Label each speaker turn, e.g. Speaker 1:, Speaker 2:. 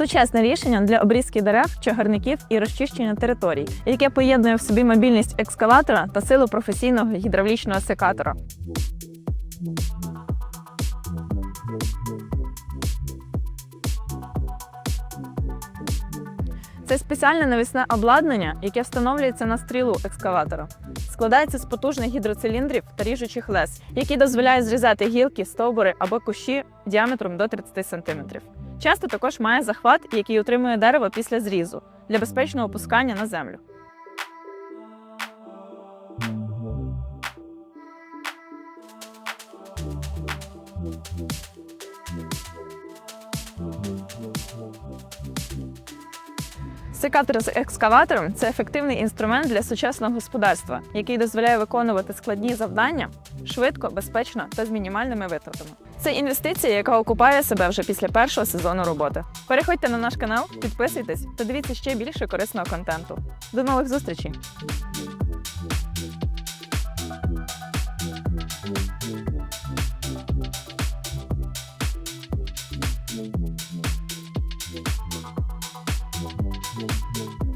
Speaker 1: Сучасне рішення для обрізки дерев, чагарників і розчищення територій, яке поєднує в собі мобільність екскаватора та силу професійного гідравлічного секатора. Це спеціальне навісне обладнання, яке встановлюється на стрілу екскаватора. Складається з потужних гідроциліндрів та ріжучих лез, які дозволяють зрізати гілки, стовбури або кущі діаметром до 30 см. Часто також має захват, який утримує дерево після зрізу для безпечного опускання на землю. Секатор з екскаватором це ефективний інструмент для сучасного господарства, який дозволяє виконувати складні завдання швидко, безпечно та з мінімальними витратами. Це інвестиція, яка окупає себе вже після першого сезону роботи. Переходьте на наш канал, підписуйтесь та дивіться ще більше корисного контенту. До нових зустрічей! Thank you. Mm-hmm.